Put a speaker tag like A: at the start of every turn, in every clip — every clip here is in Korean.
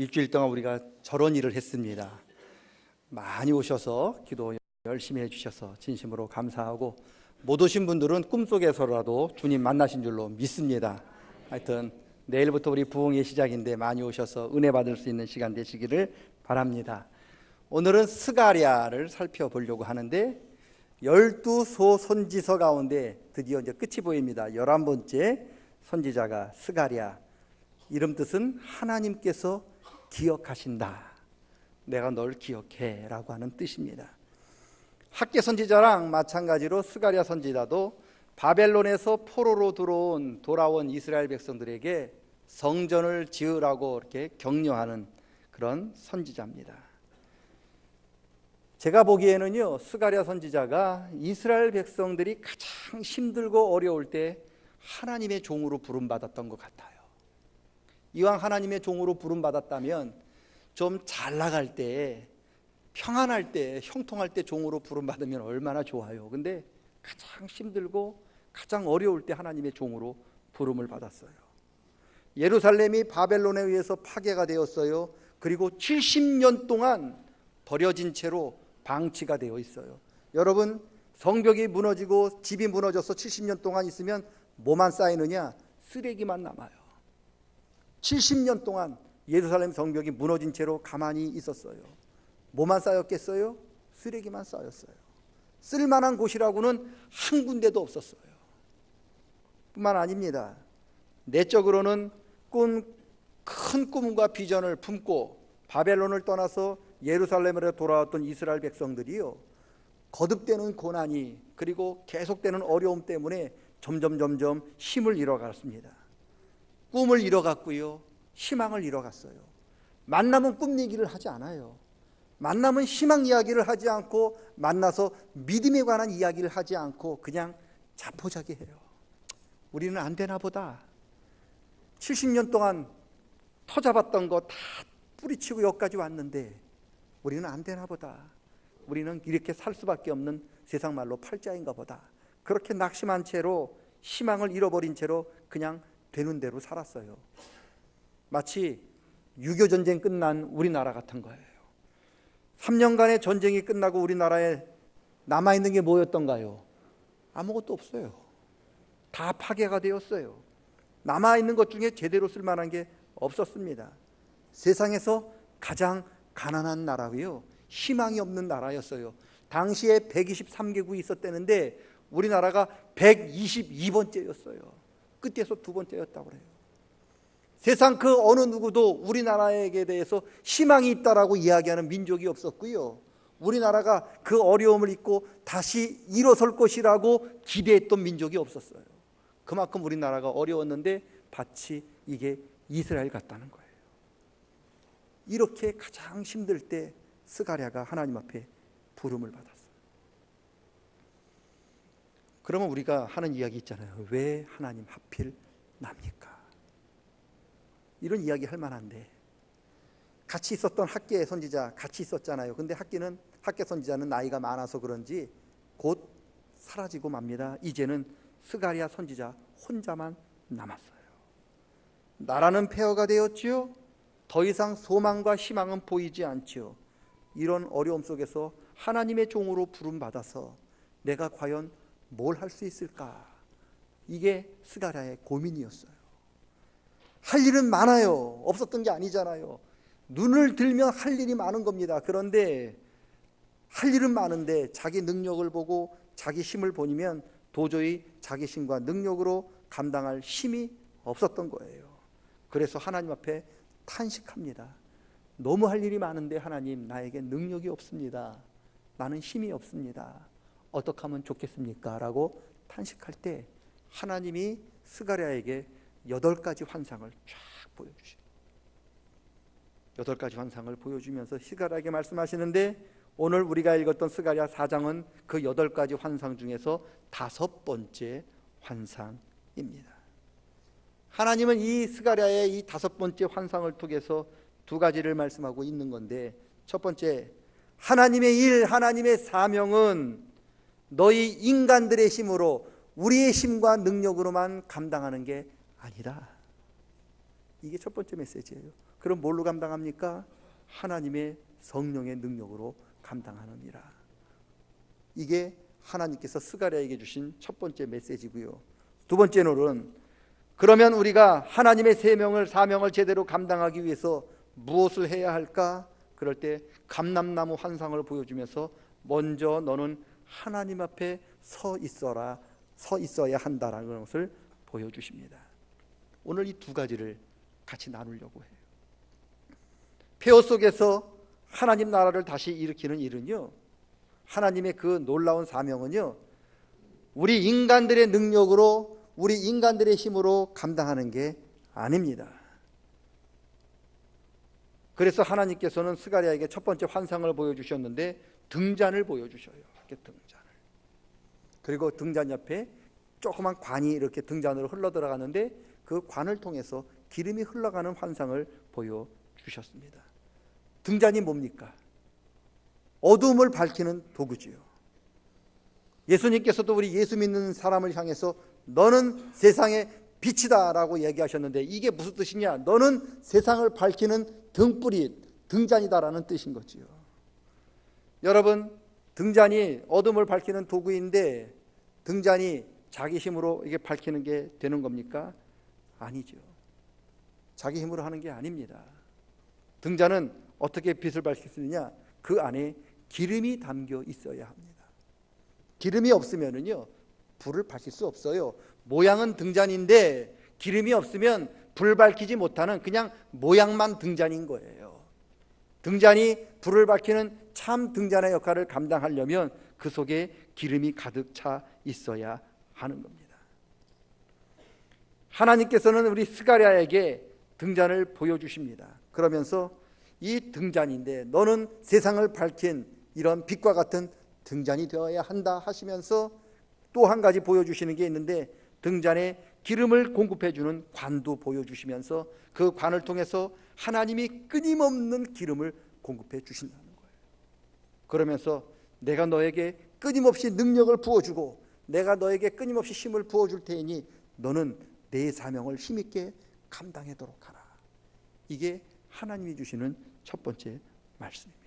A: 일주일 동안 우리가 저런 일을 했습니다. 많이 오셔서 기도 열심히 해주셔서 진심으로 감사하고 못 오신 분들은 꿈속에서라도 주님 만나신 줄로 믿습니다. 하여튼 내일부터 우리 부흥의 시작인데 많이 오셔서 은혜 받을 수 있는 시간 되시기를 바랍니다. 오늘은 스가랴를 살펴보려고 하는데 열두 소 선지서 가운데 드디어 이제 끝이 보입니다. 열한 번째 선지자가 스가랴. 이름 뜻은 하나님께서 기억하신다. 내가 널 기억해 라고 하는 뜻입니다. 학계 선지자랑 마찬가지로 스가랴 선지자도 바벨론에서 포로로 들어온 돌아온 이스라엘 백성들에게 성전을 지으라고 이렇게 격려하는 그런 선지자입니다. 제가 보기에는요, 스가랴 선지자가 이스라엘 백성들이 가장 힘들고 어려울 때 하나님의 종으로 부름받았던 것 같아요. 이왕 하나님의 종으로 부름받았다면 좀 잘 나갈 때, 평안할 때, 형통할 때 종으로 부름받으면 얼마나 좋아요. 근데 가장 힘들고 가장 어려울 때 하나님의 종으로 부름을 받았어요. 예루살렘이 바벨론에 의해서 파괴가 되었어요. 그리고 70년 동안 버려진 채로 방치가 되어 있어요. 여러분, 성벽이 무너지고 집이 무너져서 70년 동안 있으면 뭐만 쌓이느냐? 쓰레기만 남아요. 70년 동안 예루살렘 성벽이 무너진 채로 가만히 있었어요. 뭐만 쌓였겠어요? 쓰레기만 쌓였어요. 쓸만한 곳이라고는 한 군데도 없었어요. 뿐만 아닙니다. 내적으로는 꾼, 큰 꿈과 비전을 품고 바벨론을 떠나서 예루살렘으로 돌아왔던 이스라엘 백성들이요. 거듭되는 고난이 그리고 계속되는 어려움 때문에 점점 점점 힘을 잃어갔습니다. 꿈을 잃어갔고요. 희망을 잃어갔어요. 만나면 꿈 얘기를 하지 않아요. 만나면 희망 이야기를 하지 않고 만나서 믿음에 관한 이야기를 하지 않고 그냥 자포자기 해요. 우리는 안 되나 보다. 70년 동안 터잡았던 거 다 뿌리치고 여기까지 왔는데 우리는 안 되나 보다. 우리는 이렇게 살 수밖에 없는 세상 말로 팔자인가 보다. 그렇게 낙심한 채로 희망을 잃어버린 채로 그냥 되는 대로 살았어요. 마치 6.25 전쟁 끝난 우리나라 같은 거예요. 3년간의 전쟁이 끝나고 우리나라에 남아 있는 게 뭐였던가요? 아무것도 없어요. 다 파괴가 되었어요. 남아 있는 것 중에 제대로 쓸 만한 게 없었습니다. 세상에서 가장 가난한 나라고요. 희망이 없는 나라였어요. 당시에 123개국이 있었다는데 우리나라가 122번째였어요. 끝에서 두 번째였다고 그래요. 세상 그 어느 누구도 우리나라에게 대해서 희망이 있다라고 이야기하는 민족이 없었고요. 우리나라가 그 어려움을 잊고 다시 일어설 것이라고 기대했던 민족이 없었어요. 그만큼 우리나라가 어려웠는데 밭이 이게 이스라엘 같다는 거예요. 이렇게 가장 힘들 때 스가랴가 하나님 앞에 부름을 받았어요. 그러면 우리가 하는 이야기 있잖아요. 왜 하나님 하필 납니까? 이런 이야기 할 만한데 같이 있었던 학계 선지자 같이 있었잖아요. 근데 학계는 학계 선지자는 나이가 많아서 그런지 곧 사라지고 맙니다. 이제는 스가랴 선지자 혼자만 남았어요. 나라는 폐허가 되었지요. 더 이상 소망과 희망은 보이지 않지요. 이런 어려움 속에서 하나님의 종으로 부름 받아서 내가 과연 뭘 할 수 있을까? 이게 스가랴의 고민이었어요. 할 일은 많아요. 없었던 게 아니잖아요. 눈을 들면 할 일이 많은 겁니다. 그런데 할 일은 많은데 자기 능력을 보고 자기 힘을 보니면 도저히 자기 힘과 능력으로 감당할 힘이 없었던 거예요. 그래서 하나님 앞에 탄식합니다. 너무 할 일이 많은데 하나님 나에게 능력이 없습니다. 나는 힘이 없습니다. 어떻게 하면 좋겠습니까? 라고 탄식할 때 하나님이 스가랴에게 여덟 가지 환상을 쫙 보여주셔요. 여덟 가지 환상을 보여주면서 스가랴에게 말씀하시는데 오늘 우리가 읽었던 스가랴 4장은 그 여덟 가지 환상 중에서 다섯 번째 환상입니다. 하나님은 이 스가랴의 이 다섯 번째 환상을 통해서 두 가지를 말씀하고 있는 건데 첫 번째 하나님의 일, 하나님의 사명은 너희 인간들의 힘으로 우리의 힘과 능력으로만 감당하는 게 아니라 이게 첫 번째 메시지예요. 그럼 뭘로 감당합니까? 하나님의 성령의 능력으로 감당하느니라. 이게 하나님께서 스가랴에게 주신 첫 번째 메시지고요. 두 번째로는 그러면 우리가 하나님의 세명을 사명을 제대로 감당하기 위해서 무엇을 해야 할까? 그럴 때 감람나무 환상을 보여주면서 먼저 너는 하나님 앞에 서 있어라 서 있어야 한다라는 것을 보여주십니다. 오늘 이 두 가지를 같이 나누려고 해요. 폐허 속에서 하나님 나라를 다시 일으키는 일은요. 하나님의 그 놀라운 사명은요. 우리 인간들의 능력으로 우리 인간들의 힘으로 감당하는 게 아닙니다. 그래서 하나님께서는 스가리아에게 첫 번째 환상을 보여주셨는데 등잔을 보여주셔요. 이렇게 등잔을. 그리고 등잔 옆에 조그만 관이 이렇게 등잔으로 흘러 들어가는데 그 관을 통해서 기름이 흘러가는 환상을 보여주셨습니다. 등잔이 뭡니까? 어둠을 밝히는 도구지요. 예수님께서도 우리 예수 믿는 사람을 향해서 너는 세상의 빛이다 라고 얘기하셨는데 이게 무슨 뜻이냐? 너는 세상을 밝히는 등불이 등잔이다라는 뜻인 거지요. 여러분 등잔이 어둠을 밝히는 도구인데 등잔이 자기 힘으로 이게 밝히는 게 되는 겁니까? 아니죠. 자기 힘으로 하는 게 아닙니다. 등잔은 어떻게 빛을 밝힐 수 있느냐? 그 안에 기름이 담겨 있어야 합니다. 기름이 없으면은요 불을 밝힐 수 없어요. 모양은 등잔인데 기름이 없으면 불 밝히지 못하는 그냥 모양만 등잔인 거예요. 등잔이 불을 밝히는 참 등잔의 역할을 감당하려면 그 속에 기름이 가득 차 있어야 하는 겁니다. 하나님께서는 우리 스가랴에게 등잔을 보여주십니다. 그러면서 이 등잔인데 너는 세상을 밝힌 이런 빛과 같은 등잔이 되어야 한다 하시면서 또 한 가지 보여주시는 게 있는데 등잔에 기름을 공급해 주는 관도 보여주시면서 그 관을 통해서 하나님이 끊임없는 기름을 공급해 주신다는 거예요. 그러면서 내가 너에게 끊임없이 능력을 부어주고 내가 너에게 끊임없이 힘을 부어줄 테니 너는 내 사명을 힘있게 감당하도록 하라. 이게 하나님이 주시는 첫 번째 말씀입니다.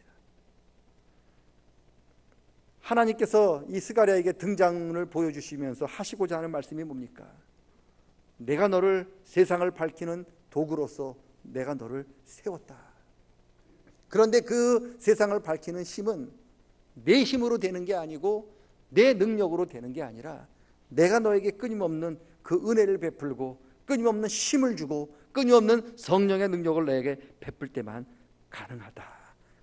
A: 하나님께서 이 스가랴에게 등장을 보여주시면서 하시고자 하는 말씀이 뭡니까? 내가 너를 세상을 밝히는 도구로서 내가 너를 세웠다. 그런데 그 세상을 밝히는 힘은 내 힘으로 되는 게 아니고 내 능력으로 되는 게 아니라 내가 너에게 끊임없는 그 은혜를 베풀고 끊임없는 힘을 주고 끊임없는 성령의 능력을 내게 베풀 때만 가능하다.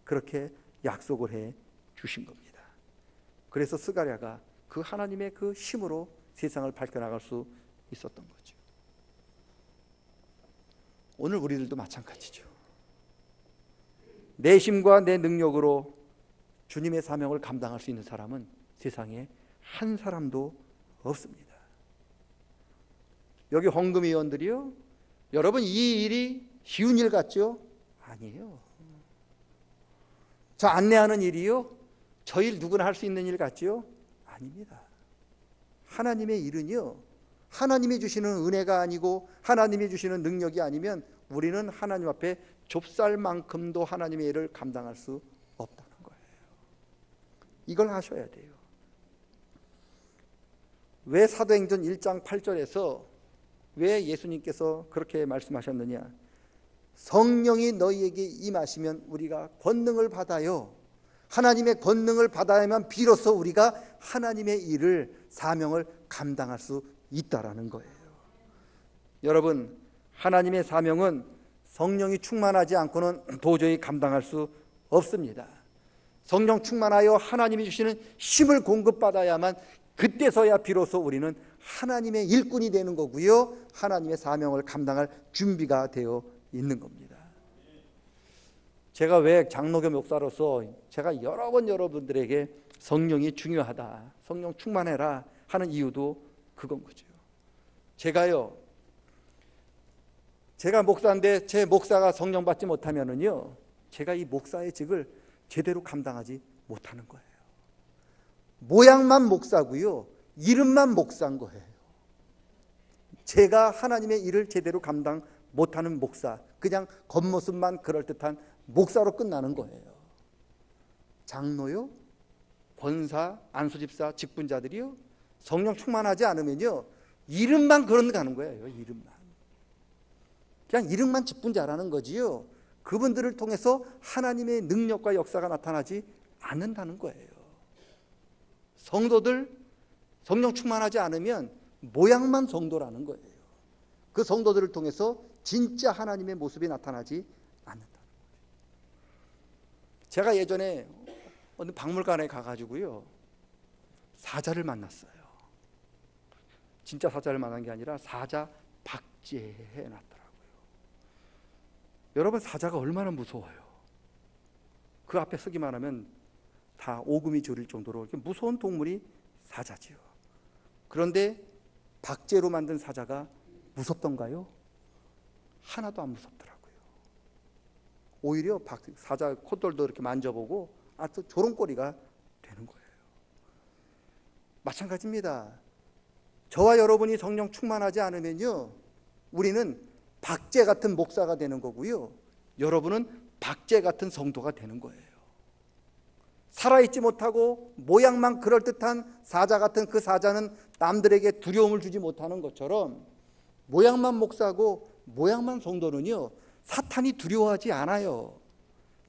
A: 그렇게 약속을 해 주신 겁니다. 그래서 스가랴가 그 하나님의 그 힘으로 세상을 밝혀나갈 수 있었던 거죠. 오늘 우리들도 마찬가지죠. 내 힘과 내 능력으로 주님의 사명을 감당할 수 있는 사람은 세상에 한 사람도 없습니다. 여기 헌금위원들이요. 여러분 이 일이 쉬운 일 같죠? 아니에요. 저 안내하는 일이요. 저 일 누구나 할 수 있는 일 같지요? 아닙니다. 하나님의 일은요. 하나님이 주시는 은혜가 아니고 하나님이 주시는 능력이 아니면 우리는 하나님 앞에 좁쌀만큼도 하나님의 일을 감당할 수 없다는 거예요. 이걸 하셔야 돼요. 왜 사도행전 1장 8절에서 왜 예수님께서 그렇게 말씀하셨느냐? 성령이 너희에게 임하시면 우리가 권능을 받아요. 하나님의 권능을 받아야만 비로소 우리가 하나님의 일을 사명을 감당할 수 있다라는 거예요. 여러분, 하나님의 사명은 성령이 충만하지 않고는 도저히 감당할 수 없습니다. 성령 충만하여 하나님이 주시는 힘을 공급받아야만 그때서야 비로소 우리는 하나님의 일꾼이 되는 거고요. 하나님의 사명을 감당할 준비가 되어 있는 겁니다. 제가 왜 장로교 목사로서 제가 여러 번 여러분들에게 성령이 중요하다. 성령 충만해라 하는 이유도 그건 거죠. 제가요. 제가 목사인데 제 목사가 성령 받지 못하면은요. 제가 이 목사의 직을 제대로 감당하지 못하는 거예요. 모양만 목사고요. 이름만 목사인 거예요. 제가 하나님의 일을 제대로 감당 못하는 목사, 그냥 겉모습만 그럴듯한 목사로 끝나는 거예요. 장로요, 권사, 안수집사, 직분자들이요, 성령 충만하지 않으면요, 이름만 그런 가는 거예요. 이름만. 그냥 이름만 직분자라는 거지요. 그분들을 통해서 하나님의 능력과 역사가 나타나지 않는다는 거예요. 성도들 성령 충만하지 않으면 모양만 성도라는 거예요. 그 성도들을 통해서 진짜 하나님의 모습이 나타나지 않는다. 제가 예전에 어느 박물관에 가가지고요 사자를 만났어요. 진짜 사자를 만난 게 아니라 사자 박제해 놨더라고요. 여러분 사자가 얼마나 무서워요. 그 앞에 서기만 하면 다 오금이 저릴 정도로 무서운 동물이 사자지요. 그런데 박제로 만든 사자가 무섭던가요? 하나도 안 무섭더라고요. 오히려 박, 사자 콧돌도 이렇게 만져보고 아주 조롱거리가 되는 거예요. 마찬가지입니다. 저와 여러분이 성령 충만하지 않으면요, 우리는 박제 같은 목사가 되는 거고요. 여러분은 박제 같은 성도가 되는 거예요. 살아있지 못하고 모양만 그럴듯한 사자 같은 그 사자는 남들에게 두려움을 주지 못하는 것처럼 모양만 목사고 모양만 성도는요 사탄이 두려워하지 않아요.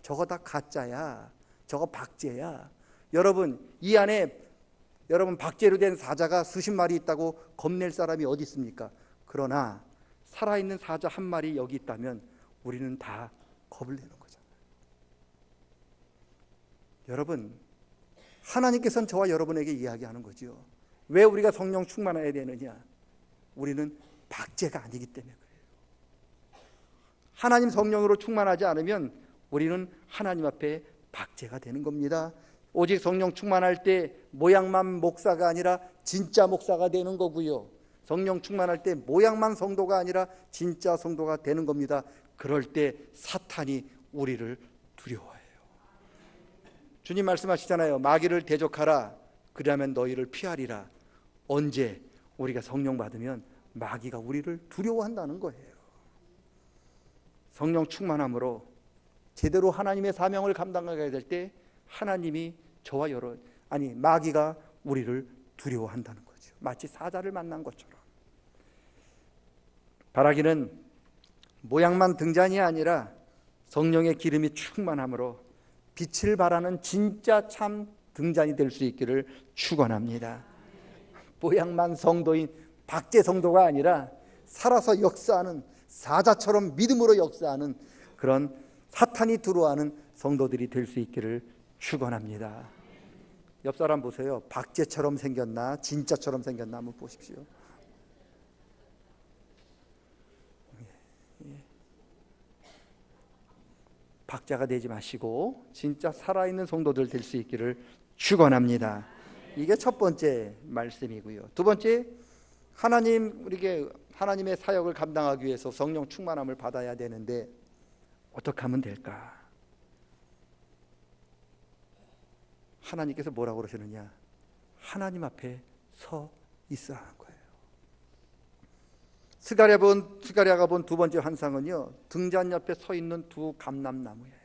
A: 저거 다 가짜야. 저거 박제야. 여러분 이 안에 여러분 박제로 된 사자가 수십 마리 있다고 겁낼 사람이 어디 있습니까? 그러나 살아있는 사자 한 마리 여기 있다면 우리는 다 겁을 내는 거잖아요. 여러분, 하나님께서는 저와 여러분에게 이야기하는 거지요. 왜 우리가 성령 충만해야 되느냐? 우리는 박제가 아니기 때문에 그래요. 하나님 성령으로 충만하지 않으면 우리는 하나님 앞에 박제가 되는 겁니다. 오직 성령 충만할 때 모양만 목사가 아니라 진짜 목사가 되는 거고요. 성령 충만할 때 모양만 성도가 아니라 진짜 성도가 되는 겁니다. 그럴 때 사탄이 우리를 두려워해요. 주님 말씀하시잖아요. 마귀를 대적하라. 그러면 너희를 피하리라. 언제 우리가 성령 받으면 마귀가 우리를 두려워한다는 거예요. 성령 충만함으로 제대로 하나님의 사명을 감당하게 될 때 하나님이 저와 여러 아니 마귀가 우리를 두려워한다는 거죠. 마치 사자를 만난 것처럼. 바라기는 모양만 등잔이 아니라 성령의 기름이 충만함으로 빛을 발하는 진짜 참 등잔이 될 수 있기를 축원합니다. 모양만 성도인 박제 성도가 아니라 살아서 역사하는 사자처럼 믿음으로 역사하는 그런 사탄이 들어와는 성도들이 될 수 있기를 축원합니다. 옆 사람 보세요. 박제처럼 생겼나 진짜처럼 생겼나 한번 보십시오. 박자가 되지 마시고 진짜 살아있는 성도들 될 수 있기를 축원합니다. 이게 첫 번째 말씀이고요. 두 번째 하나님 우리에게 하나님의 사역을 감당하기 위해서 성령 충만함을 받아야 되는데 어떻게 하면 될까? 하나님께서 뭐라고 그러시느냐? 하나님 앞에 서 있으라는 거예요. 스가랴 본 스가랴가 본 두 번째 환상은요. 등잔 옆에 서 있는 두 감람나무예요.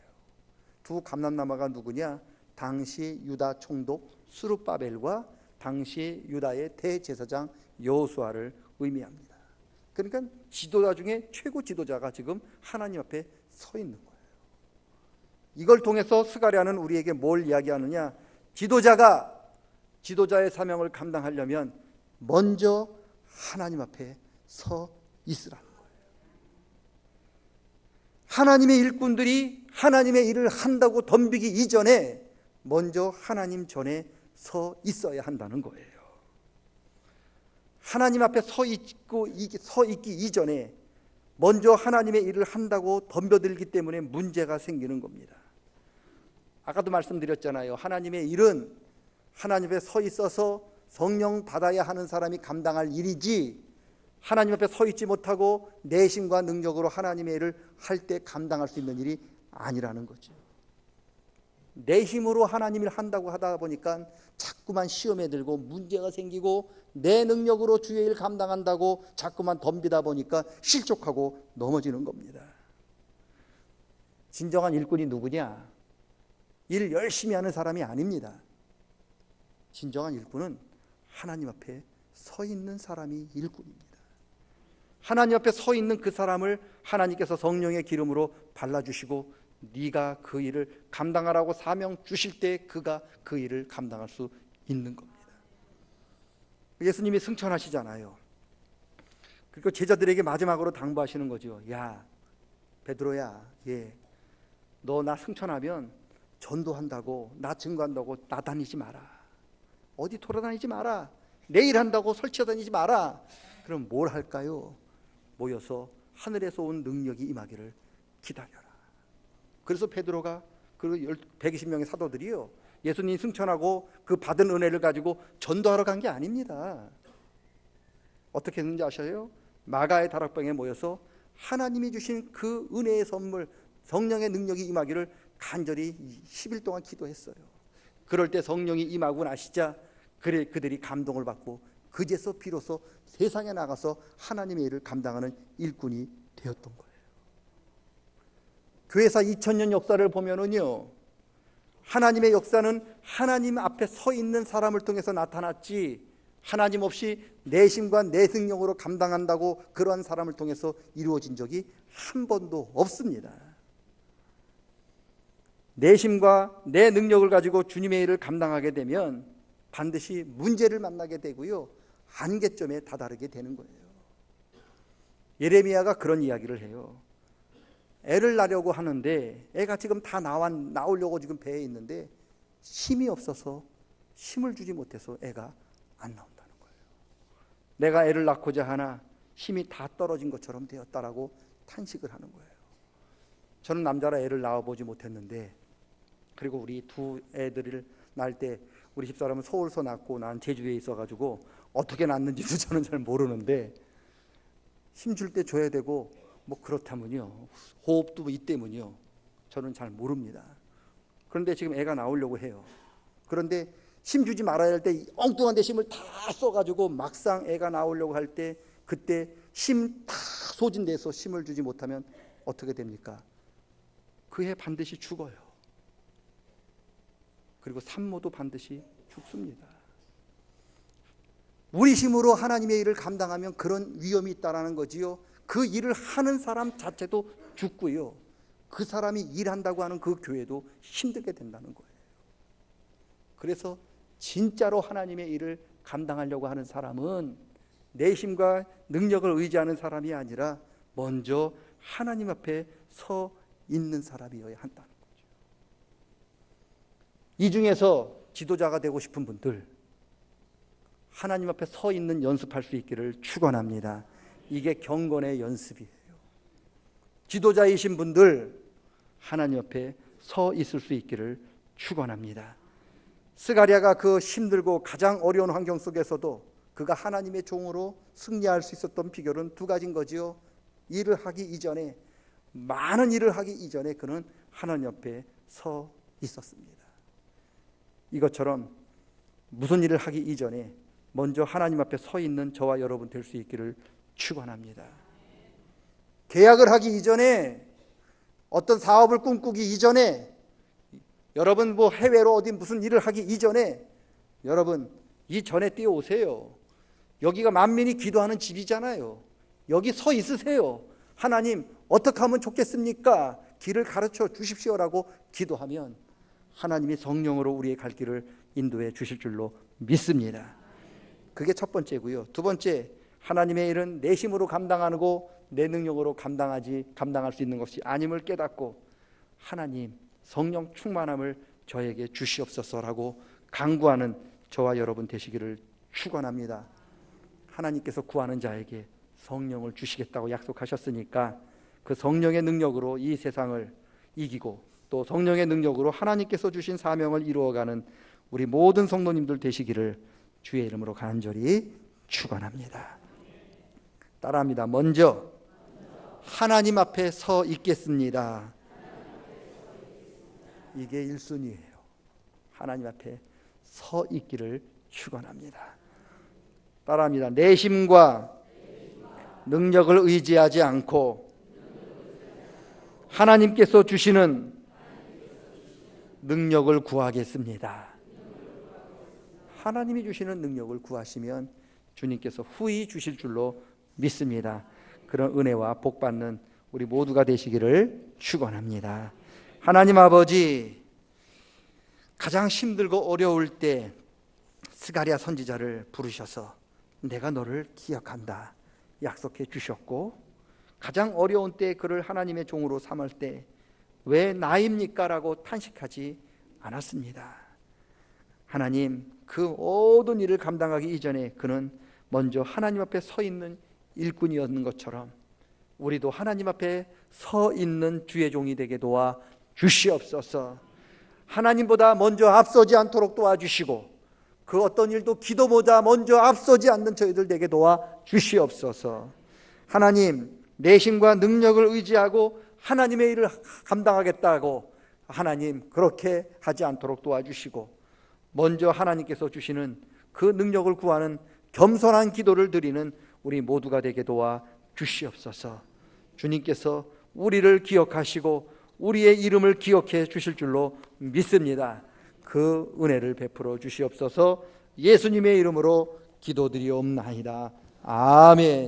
A: 두 감람나무가 누구냐? 당시 유다 총독 수르바벨과 당시 유다의 대제사장 여호수아를 의미합니다. 그러니까 지도자 중에 최고 지도자가 지금 하나님 앞에 서 있는 거예요. 이걸 통해서 스가랴는 우리에게 뭘 이야기하느냐? 지도자가 지도자의 사명을 감당하려면 먼저 하나님 앞에 서 있으라는 거예요. 하나님의 일꾼들이 하나님의 일을 한다고 덤비기 이전에 먼저 하나님 전에 서 있어야 한다는 거예요. 하나님 앞에 서 있고 서 있기 이전에 먼저 하나님의 일을 한다고 덤벼들기 때문에 문제가 생기는 겁니다. 아까도 말씀드렸잖아요. 하나님의 일은 하나님 앞에 서 있어서 성령 받아야 하는 사람이 감당할 일이지 하나님 앞에 서 있지 못하고 내심과 능력으로 하나님의 일을 할 때 감당할 수 있는 일이 아니라는 거죠. 내 힘으로 하나님을 한다고 하다 보니까 자꾸만 시험에 들고 문제가 생기고 내 능력으로 주의 일 감당한다고 자꾸만 덤비다 보니까 실족하고 넘어지는 겁니다. 진정한 일꾼이 누구냐? 일 열심히 하는 사람이 아닙니다. 진정한 일꾼은 하나님 앞에 서 있는 사람이 일꾼입니다. 하나님 앞에 서 있는 그 사람을 하나님께서 성령의 기름으로 발라주시고 네가 그 일을 감당하라고 사명 주실 때 그가 그 일을 감당할 수 있는 겁니다. 예수님이 승천하시잖아요. 그리고 제자들에게 마지막으로 당부하시는 거죠. 야, 베드로야, 예, 너 나 승천하면 전도한다고 나 증거한다고 나다니지 마라. 어디 돌아다니지 마라. 내일 한다고 설치다니지 마라. 그럼 뭘 할까요? 모여서 하늘에서 온 능력이 임하기를 기다려라. 그래서 베드로가 그 120명의 사도들이요. 예수님 승천하고 그 받은 은혜를 가지고 전도하러 간 게 아닙니다. 어떻게 했는지 아셔요? 마가의 다락방에 모여서 하나님이 주신 그 은혜의 선물 성령의 능력이 임하기를 간절히 10일 동안 기도했어요. 그럴 때 성령이 임하고 나시자 그래 그들이 감동을 받고 그제서 비로소 세상에 나가서 하나님의 일을 감당하는 일꾼이 되었던 거예요. 교회사 2000년 역사를 보면은요. 하나님의 역사는 하나님 앞에 서 있는 사람을 통해서 나타났지 하나님 없이 내심과 내승력으로 감당한다고 그러한 사람을 통해서 이루어진 적이 한 번도 없습니다. 내심과 내 능력을 가지고 주님의 일을 감당하게 되면 반드시 문제를 만나게 되고요. 한계점에 다다르게 되는 거예요. 예레미야가 그런 이야기를 해요. 애를 낳으려고 하는데 애가 지금 다 나와, 나오려고 지금 배에 있는데 힘이 없어서 힘을 주지 못해서 애가 안 나온다는 거예요. 내가 애를 낳고자 하나 힘이 다 떨어진 것처럼 되었다라고 탄식을 하는 거예요. 저는 남자라 애를 낳아보지 못했는데 그리고 우리 두 애들을 낳을 때 우리 집사람은 서울서 낳고 난 제주에 있어가지고 어떻게 낳는지도 저는 잘 모르는데 힘줄 때 줘야 되고 뭐 그렇다면요 호흡도 있때문요 저는 잘 모릅니다. 그런데 지금 애가 나오려고 해요. 그런데 힘 주지 말아야 할 때 엉뚱한 데 힘을 다 써가지고 막상 애가 나오려고 할 때 그때 힘 다 소진돼서 힘을 주지 못하면 어떻게 됩니까? 그 해 반드시 죽어요. 그리고 산모도 반드시 죽습니다. 우리 힘으로 하나님의 일을 감당하면 그런 위험이 있다라는 거지요. 그 일을 하는 사람 자체도 죽고요. 그 사람이 일한다고 하는 그 교회도 힘들게 된다는 거예요. 그래서 진짜로 하나님의 일을 감당하려고 하는 사람은 내 힘과 능력을 의지하는 사람이 아니라 먼저 하나님 앞에 서 있는 사람이어야 거죠. 이 중에서 지도자가 되고 싶은 분들 하나님 앞에 서 있는 연습할 수 있기를 축원합니다. 이게 경건의 연습이에요. 지도자이신 분들 하나님 앞에 서 있을 수 있기를 축원합니다. 스가랴가 그 힘들고 가장 어려운 환경 속에서도 그가 하나님의 종으로 승리할 수 있었던 비결은 두 가지인 거지요. 일을 하기 이전에 많은 일을 하기 이전에 그는 하나님 앞에 서 있었습니다. 이것처럼 무슨 일을 하기 이전에 먼저 하나님 앞에 서 있는 저와 여러분 될 수 있기를 축원합니다. 계약을 하기 이전에 어떤 사업을 꿈꾸기 이전에 여러분 뭐 해외로 어디 무슨 일을 하기 이전에 여러분 이 전에 뛰어오세요. 여기가 만민이 기도하는 집이잖아요. 여기 서 있으세요. 하나님 어떻게 하면 좋겠습니까? 길을 가르쳐 주십시오라고 기도하면 하나님이 성령으로 우리의 갈 길을 인도해 주실 줄로 믿습니다. 그게 첫 번째고요. 두 번째 하나님의 일은 내 힘으로 감당하고 내 능력으로 감당하지 감당할 수 있는 것이 아님을 깨닫고 하나님 성령 충만함을 저에게 주시옵소서라고 강구하는 저와 여러분 되시기를 축원합니다. 하나님께서 구하는 자에게 성령을 주시겠다고 약속하셨으니까 그 성령의 능력으로 이 세상을 이기고 또 성령의 능력으로 하나님께서 주신 사명을 이루어가는 우리 모든 성도님들 되시기를 주의 이름으로 간절히 축원합니다. 따라합니다. 먼저 하나님 앞에 서 있겠습니다. 이게 1순위예요. 하나님 앞에 서 있기를 축원합니다. 따라합니다. 내심과 능력을 의지하지 않고 하나님께서 주시는 능력을 구하겠습니다. 하나님이 주시는 능력을 구하시면 주님께서 후히 주실 줄로 믿습니다. 그런 은혜와 복 받는 우리 모두가 되시기를 축원합니다. 하나님 아버지 가장 힘들고 어려울 때 스가랴 선지자를 부르셔서 내가 너를 기억한다 약속해 주셨고 가장 어려운 때 그를 하나님의 종으로 삼을 때 왜 나입니까 라고 탄식하지 않았습니다. 하나님 그 모든 일을 감당하기 이전에 그는 먼저 하나님 앞에 서 있는 일꾼이었는 것처럼 우리도 하나님 앞에 서 있는 주의 종이 되게 도와 주시옵소서. 하나님보다 먼저 앞서지 않도록 도와주시고 그 어떤 일도 기도보다 먼저 앞서지 않는 저희들 되게 도와 주시옵소서. 하나님 내신과 능력을 의지하고 하나님의 일을 감당하겠다고 하나님 그렇게 하지 않도록 도와주시고 먼저 하나님께서 주시는 그 능력을 구하는 겸손한 기도를 드리는 우리 모두가 되게 도와 주시옵소서. 주님께서 우리를 기억하시고 우리의 이름을 기억해 주실 줄로 믿습니다. 그 은혜를 베풀어 주시옵소서. 예수님의 이름으로 기도드리옵나이다. 아멘.